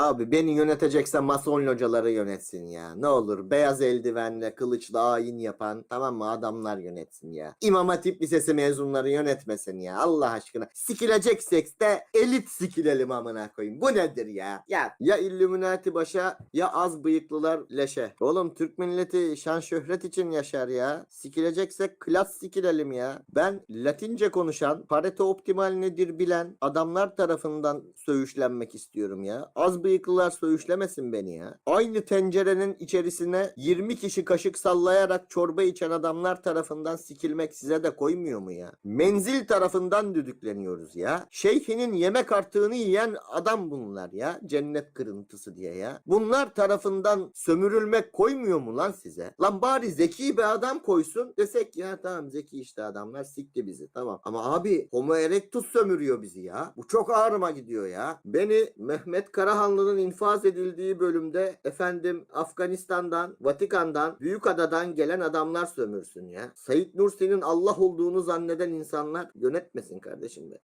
Abi beni yönetecekse mason locaları yönetsin ya. Ne olur beyaz eldivenle kılıçla ayin yapan tamam mı adamlar yönetsin ya. İmam Hatip Lisesi mezunları yönetmesin ya Allah aşkına. Sikileceksek de elit sikilelim amına koyayım. Bu nedir ya? Ya ya Illuminati başa ya az bıyıklılar leşe. Oğlum Türk milleti şan şöhret için yaşar ya. Sikileceksek klas sikilelim ya. Ben Latince konuşan, Pareto optimal nedir bilen adamlar tarafından söğüşlenmek istiyorum ya. Az bıyıklılar söğüşlemesin beni ya. Aynı tencerenin içerisine 20 kişi kaşık sallayarak çorba içen adamlar tarafından sikilmek size de koymuyor mu ya? Menzil tarafından düdükleniyoruz ya. Şeyhinin yemek artığını yiyen adam bunlar ya. Cennet kırıntısı diye ya. Bunlar tarafından sömürülmek koymuyor mu lan size? Lan bari zeki bir adam koysun desek ya tamam zeki işte adamlar sikti bizi tamam. Ama abi homo erectus sömürüyor bizi ya. Bu çok ağrıma gidiyor ya. Beni Mehmet Karahanlı'nın infaz edildiği bölümde efendim Afganistan'dan, Vatikan'dan, Büyükada'dan gelen adamlar sömürsün ya. Said Nursi'nin Allah olduğunu zanneden insanlar yönetmesin kardeşim be.